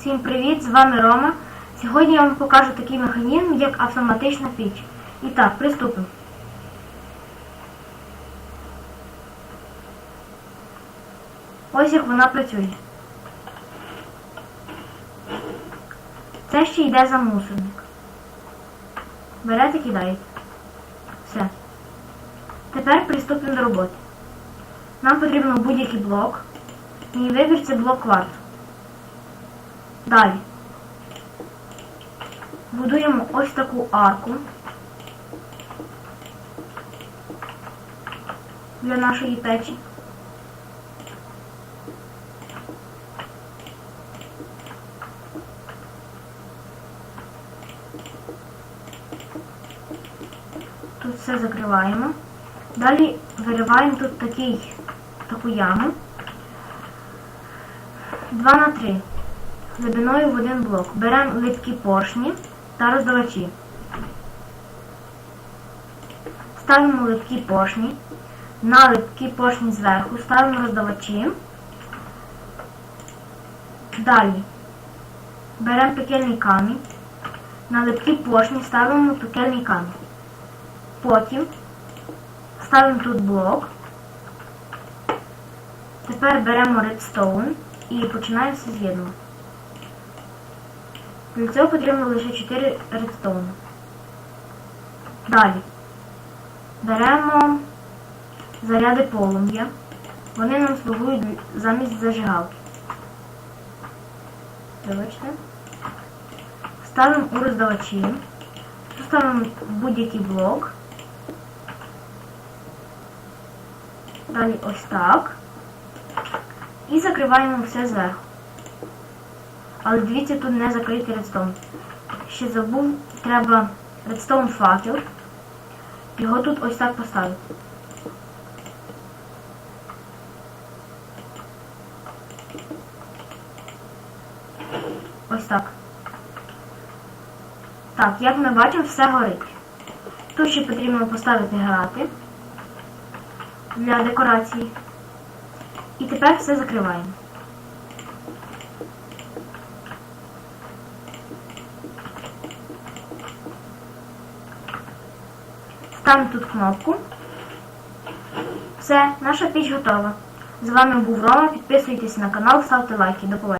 Всім привіт! З вами Рома. Сьогодні я вам покажу такий механізм, як автоматична піч. І так, приступимо. Ось як вона працює. Це ще йде за мусорник. Берете, кидаєте. Все. Тепер приступимо до роботи. Нам потрібен будь-який блок. Мій вибір це блок кварту. Далі. Будуємо ось таку арку для нашої печі. Тут все закриваємо. Далі вириваємо тут такий, таку яму. 2 на 3 глибиною в один блок. Беремо липкі поршні та роздавачі. Ставимо липкі поршні. На липкі поршні зверху ставимо роздавачі. Далі беремо пекельний камінь. На липкі поршні ставимо пекельний камінь. Потім ставимо тут блок. Тепер беремо редстоун і починаємо все з'єднувати. Для цього потрібно лише 4 редстоуни. Далі беремо заряди полум'я. Вони нам слугують замість зажигалки. Вибачте. Ставимо у роздавачі. Ставимо будь-який блок. Далі ось так. І закриваємо все зверху. Але дивіться, тут не закритий редстоун. Ще забув, треба редстоун факел. Його тут ось так поставити. Ось так. Так, як ми бачимо, все горить. Тут ще потрібно поставити грати для декорації. І тепер все закриваємо. Ставимо тут кнопку. Все, наша піч готова. З вами був Рома. Підписуйтесь на канал, ставте лайки. До побачення.